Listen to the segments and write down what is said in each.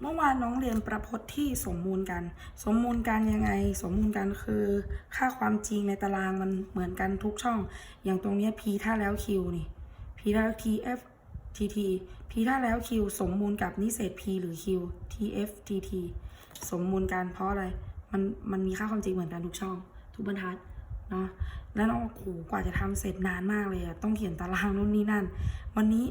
เมื่อวานน้องเรียนประพจน์ที่สมมูลกัน สมมูลกันยังไง สมมูลกันคือ ค่าความจริงในตารางมันเหมือนกันทุกช่อง อย่างตรงนี้ p ถ้าแล้ว q นี่ p ถ้าแล้ว t f t t p ถ้าแล้ว q สมมูลกับนิเศษ p หรือ q t f t t สมมูลกันเพราะอะไร มันมันมีค่าความจริงเหมือนกันทุกช่อง ทุกบรรทัดเนาะแล้วน้องโอ้โหกว่าจะทำเสร็จนานมากเลยอะต้องเขียนตารางนู่นนี่นั่น วันนี้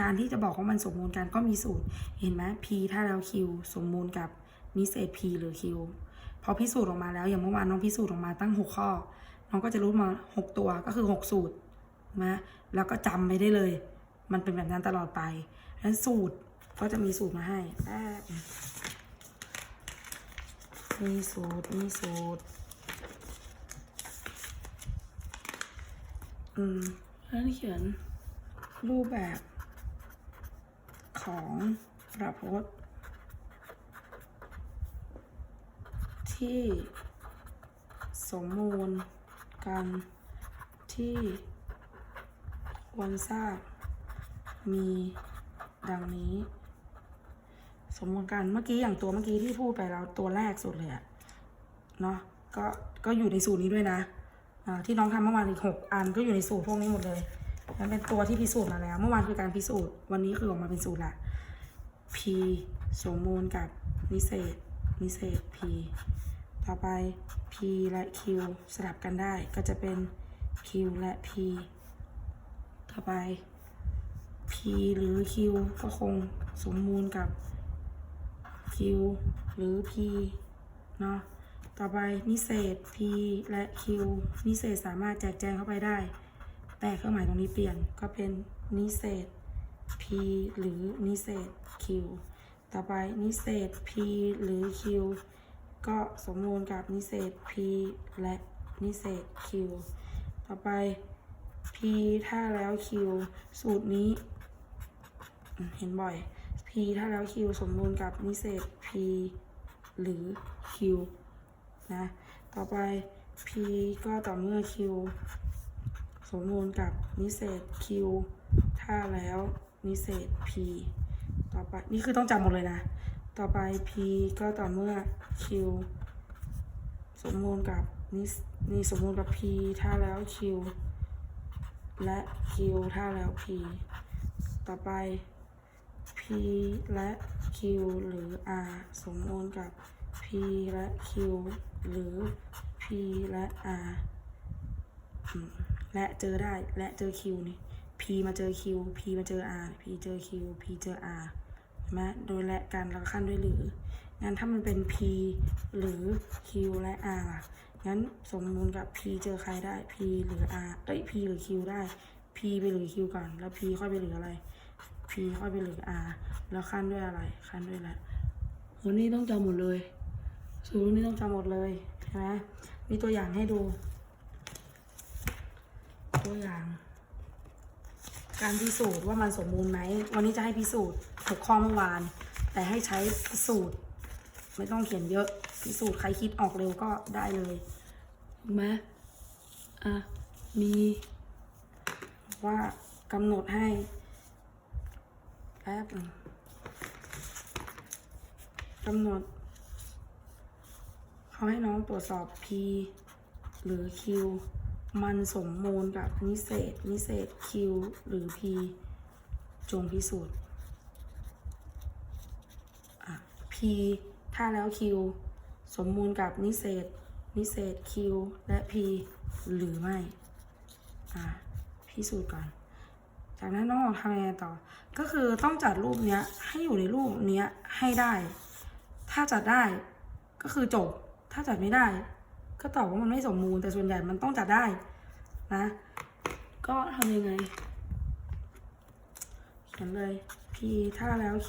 การที่จะบอกว่ามันสมมูลกันก็มีสูตร เห็นไหม p ถ้าแล้ว q สมมูลกับนิเศษ p หรือ q พอพิสูจน์ออกมาแล้วอย่างเมื่อวานน้องพิสูจน์ออกมาตั้ง 6 ข้อ น้องก็จะรู้มา 6 ตัวก็คือ 6 สูตรนะแล้วก็จำไปได้เลย มันเป็นแบบนั้นตลอดไปดังนั้นสูตรก็จะมีสูตรมาให้มีสูตร มีสูตร อืมแล้วเขียนรูปแบบ ของประพจน์ที่สมมูลกันที่ควรทราบมีดังนี้ สมมูลกันเมื่อกี้อย่างตัวเมื่อกี้ที่พูดไปแล้วตัวแรกสุดเลยอะเนาะก็ก็อยู่ในสูตรนี้ด้วยนะอ่าที่น้องทำเมื่อวานอีกหกอันก็อยู่ในสูตรพวกนี้หมดเลย มันเป็นตัวที่พิสูจน์มาแล้ว เมื่อวานคือการพิสูจน์ วันนี้คือออกมาเป็นสูตรละ p สมมูลกับนิเศษ นิเศษ p ต่อไป p และ q สลับกันได้ ก็จะเป็น q และ p ต่อไป p หรือ q ก็คงสมมูลกับ q หรือ p เนาะ ต่อไปนิเศษ p และ q นิเศษสามารถแจกแจงเข้าไปได้ แต่เครื่องหมายตรงนี้เปลี่ยนก็เป็นนิเศษ p หรือนิเศษ q ต่อไปนิเศษ p หรือ q ก็สมมูลกับนิเศษ p และนิเศษ q ต่อไป p ถ้าแล้ว q สูตรนี้ เห็นบ่อย p ถ้าแล้ว q สมมูลกับนิเศษ p หรือ q นะ ต่อไป p ก็ต่อเมื่อ q สมมูลกับนิเศษ q ถ้าแล้วนิเศษ p ต่อไปนี่คือต้องจำหมดเลยนะ ต่อไป p ก็ต่อเมื่อ q สมมูลกับนินี่สมมูลกับ p ถ้าแล้ว q และ q ถ้าแล้ว p ต่อไป p และ q หรือ r สมมูลกับ p และ q หรือ p และ r และเจอได้และเจอ q นี่ p มาเจอ q p มาเจอ r p เจอ q p เจอ r ใช่ไหมโดยและกันแล้วขั้นด้วยหรือ งั้นถ้ามันเป็น p หรือ q และ r ล่ะ งั้นสมมูลกับ p เจอใครได้ p หรือ r เอ้ย p หรือ q ได้ p ไปหรือ q ก่อน แล้ว p ค่อยไปหรืออะไร p ค่อยไปหรือ r แล้วขั้นด้วยอะไร ขั้นด้วยอะไรโหนี่ต้องจำหมดเลย สูตรนี้ต้องจำหมดเลย ใช่ไหมมีตัวอย่างให้ดู ตัวอย่าง การพิสูจน์ว่ามันสมบูรณ์ไหม วันนี้จะให้พิสูจน์หกข้อเมื่อวาน แต่ให้ใช้พิสูจน์ไม่ต้องเขียนเยอะ พิสูจน์ใครคิดออกเร็วก็ได้เลยถูกไหมอะ มีว่ากำหนดให้แป๊บกำหนดเขาให้น้องตรวจสอบ P หรือ Q มันสมมูลกับนิเศษ นิเศษ Q หรือ P จงพิสูจน์ P ถ้าแล้ว Q สมมูลกับนิเศษ นิเศษ Q และ P หรือไม่ พิสูจน์ก่อน จากนั้นน้องทำยังไงต่อ ก็คือต้องจัดรูปเนี้ยให้อยู่ในรูปเนี้ยให้ได้ ถ้าจัดได้ก็คือจบ ถ้าจัดไม่ได้ ก็ตอบว่ามันไม่สมบูรณ์แต่ส่วนใหญ่มันต้องจัดได้นะ ก็ทำยังไงเขียนเลย P ถ้าแล้ว Q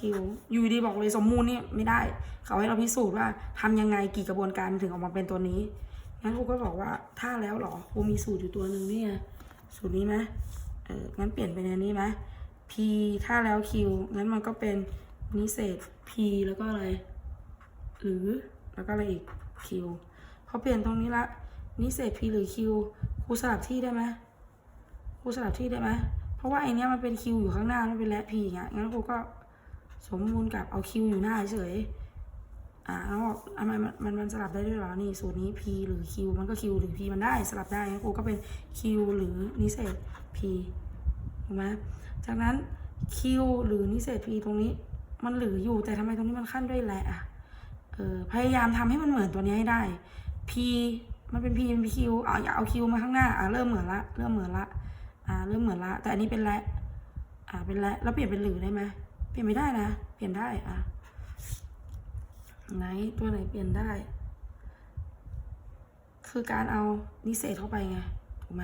อยู่ดีบอกเลยสมมูลนี่ไม่ได้ เขาให้เราพิสูจน์ว่าทำยังไงกี่กระบวนการถึงออกมาเป็นตัวนี้งั้นครูก็บอกว่าถ้าแล้วหรอครูมีสูตรอยู่ตัวหนึ่งนี่ไงสูตรนี้ไหมเอองั้นเปลี่ยนเป็นอันนี้ไหม P ถ้าแล้ว Q งั้นมันก็เป็นนิเศษ P แล้วก็อะไร หรือแล้วก็อะไรอีก Q พอเปลี่ยนตรงนี้ละนิเศษ P หรือ Q ครูสลับที่ได้ไหมครูสลับที่ได้ไหมเพราะว่าไอเนี้ยมันเป็น Q อยู่ข้างหน้ามันเป็นและ P อย่างเงี้ยงั้นครูก็สมมูลกับเอา q อยู่หน้าเฉยอ่าแล้วทำไมมันมันสลับได้ด้วยหรอ นี่สูตรนี้ p หรือ q มันก็ q หรือ p มันได้สลับได้งั้นครูก็เป็น q หรือนิเศษ p ถูกไหมจากนั้น q หรือนิเศษ p ตรงนี้มันเหลืออยู่แต่ทำไมตรงนี้มันขั้นด้วยแหละอะเออพยายามทำให้มันเหมือนตัวนี้ให้ได้ p มันเป็น p เป็น q อะอย่าเอา q มาข้างหน้า อะเริ่มเหมือนละ เริ่มเหมือนละ อ่า เริ่มเหมือนละ แต่อันนี้เป็นและ อ่า เป็นและ แล้วเปลี่ยนเป็นหรือได้ไหมเปลี่ยนไม่ได้นะ เปลี่ยนได้ อะไหนตัวไหนเปลี่ยนได้ คือการเอานิเศษเข้าไปไง ถูกไหม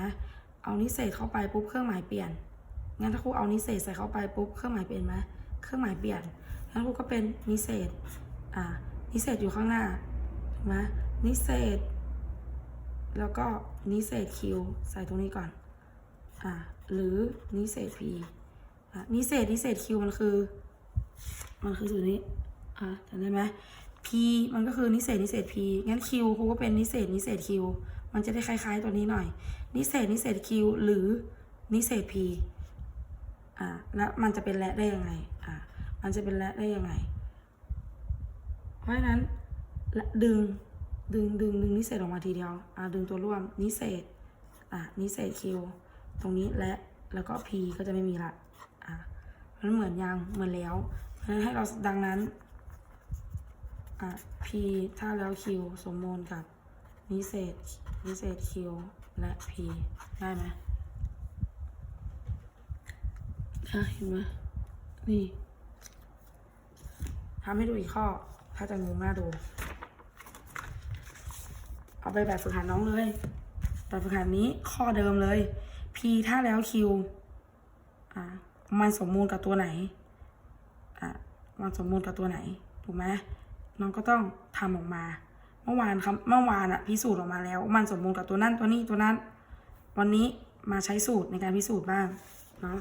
เอานิเศษเข้าไปปุ๊บเครื่องหมายเปลี่ยน งั้นถ้าครูเอานิเศษใส่เข้าไปปุ๊บเครื่องหมายเปลี่ยนไหมเครื่องหมายเปลี่ยนงั้นครูก็เป็นนิเศษ อ่า นิเศษอยู่ข้างหน้า ถูกไหม นิเศษ แล้วก็นิเศษคิวใส่ตรงนี้ก่อน อ่า หรือนิเศษ p อะนิเศษนิเศษ q มันคือ มันคือสูตรนี้ อะจำได้ไหม p มันก็คือนิเศษนิเศษ p งั้น q ครูก็เป็นนิเศษนิเศษ q มันจะได้คล้าย ๆ ตัวนี้หน่อย นิเศษนิเศษ q หรือนิเศษ p อ่า แล้วมันจะเป็นและได้ยังไง อ่า มันจะเป็นและได้ยังไง เพราะฉะนั้นละดึง ดึงดึงดึงนิเศษออกมาทีเดียว อ่าดึงตัวร่วมนิเศษ อะนิเศษ q ตรงนี้และแล้วก็ p ก็จะไม่มีละ อะมันเหมือนยังเหมือนแล้วเพราะฉะนั้นให้เราดังนั้น อะ p ถ้าแล้ว q สมมูลกับนิเศษนิเศษ q และ p ได้ไหมอะเห็นไหมนี่ทำให้ดูอีกข้อ ถ้าจะงงหน้าดู เอาไปแบบฝึกหัดน้องเลยแบบฝึกหัดนี้ข้อเดิมเลย p ถ้าแล้ว q อะมันสมมูลกับตัวไหนอะมันสมมูลกับตัวไหนถูกไหมน้องก็ต้องทำออกมา เมื่อวานครับเมื่อวานอะพิสูจน์ออกมาแล้ว มันสมมูลกับตัวนั้นตัวนี้ตัวนั้น วันนี้มาใช้สูตรในการพิสูจน์บ้างเนาะ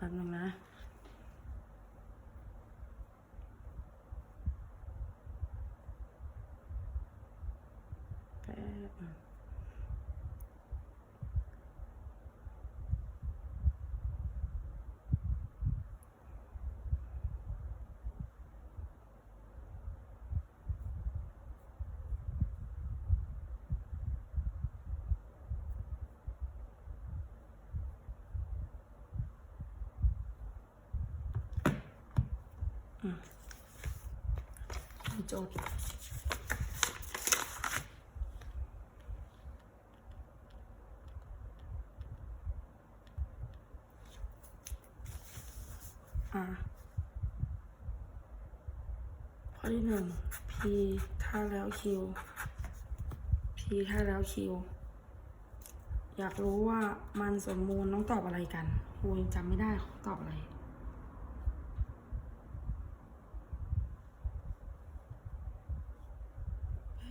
กันนึงนะ โจทย์อะข้อที่หนึ่ง p ถ้าแล้ว q p ถ้าแล้ว q อยากรู้ว่ามันสมมูลต้องตอบอะไรกันครูยังจำไม่ได้ตอบอะไร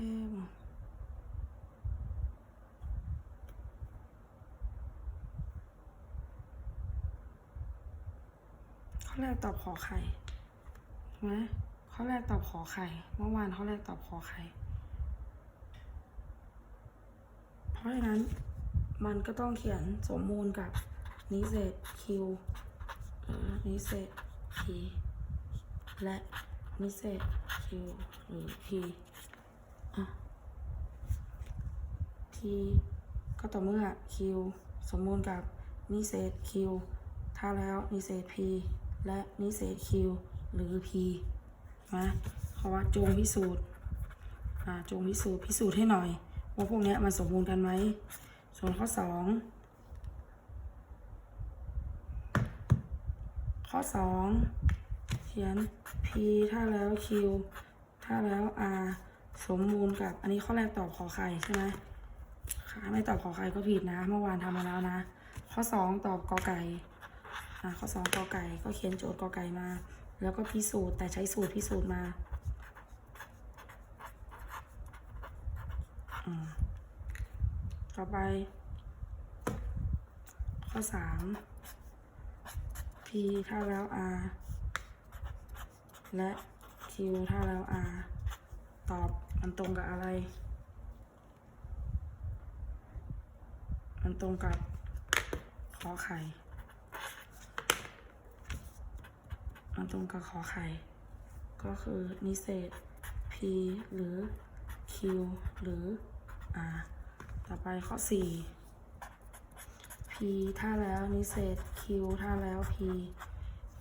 เข้อแรกตอบขอไข่ถูกไหมข้อแรกตอบขอไข่เมื่อวานข้อแรกตอบขอไข่เพราะฉะนั้นมันก็ต้องเขียนสมมูลกับนิเศษ q หรือนิเศษ p และนิเศษ q หรือ p อะ t ก็ต่อเมื่อ q สมมูลกับนิเศษ q ถ้าแล้วนิเศษ p และนิเศษ q หรือ p นะเขาว่าจงพิสูจน์จงพิสูจน์พิสูจน์ให้หน่อย ว่าพวกนี้มันสมบูรณ์กันไหม ส่วนข้อสองข้อสองเขียน p ถ้าแล้ว q ถ้าแล้ว r สมมูลกับ อันนี้ข้อแรกตอบขอไข่ใช่ไหมค่ะไม่ตอบขอไข่ก็ผิดนะ เมื่อวานทำมาแล้วนะ ข้อสองตอบกอไก่อ่าข้อสองกอไก่ก็เขียนโจทย์กอไก่มา แล้วก็พิสูจน์แต่ใช้สูตรพิสูจน์มาต่อไป ข้อสาม p ถ้าแล้ว r และ q ถ้าแล้ว r ตอบ มันตรงกับอะไร มันตรงกับขอไข่มันตรงกับขอไข่ ก็คือนิเศษ p หรือ q หรือ r ต่อไปข้อ 4 p ถ้าแล้วนิเศษ q ถ้าแล้ว p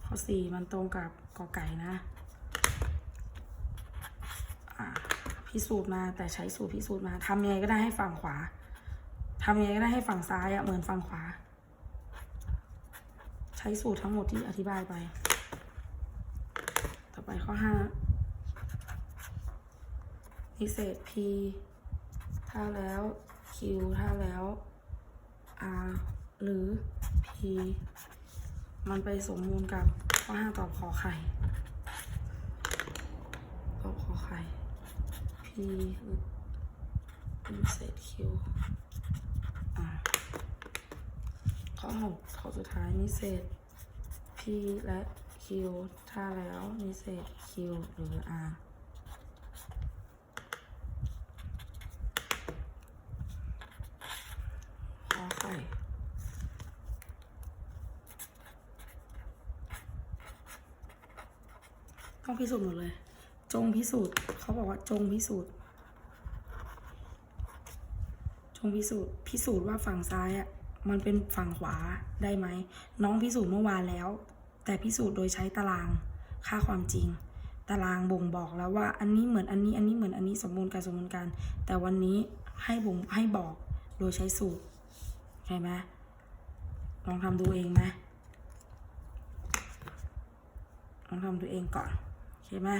ข้อ 4 มันตรงกับกอไก่นะ พิสูจน์มาแต่ใช้สูตรพิสูจน์มาทำยังไงก็ได้ให้ฝั่งขวาทำยังไงก็ได้ให้ฝั่งซ้ายอะเหมือนฝั่งขวา ใช้สูตรทั้งหมดที่อธิบายไป ต่อไปข้อ5นิเศษ p ถ้าแล้ว q ถ้าแล้ว r หรือ p มันไปสมมูลกับข้อ5ตอบขอไข่ ตอบขอไข่ p นิเศษ q อ่าข้อ6ข้อสุดท้ายนิเศษ p และ q ถ้าแล้วนิเศษ q หรือ r ข้อไข่ต้องพิสูจน์หมดเลย จงพิสูจน์เขาบอกว่าจงพิสูจน์ จงพิสูจน์พิสูจน์ว่าฝั่งซ้ายอะมันเป็นฝั่งขวาได้ไหม น้องพิสูจน์เมื่อวานแล้ว แต่พิสูจน์โดยใช้ตารางค่าความจริง ตารางบ่งบอกแล้วว่า อันนี้เหมือนอันนี้อันนี้เหมือนอันนี้สมมูลกันสมมูลกันแต่วันนี้ให้บ่งให้บอกโดยใช้สูตรใช่ไหมลองทำดูเองไหมลองทำดูเองก่อนใช่ไหม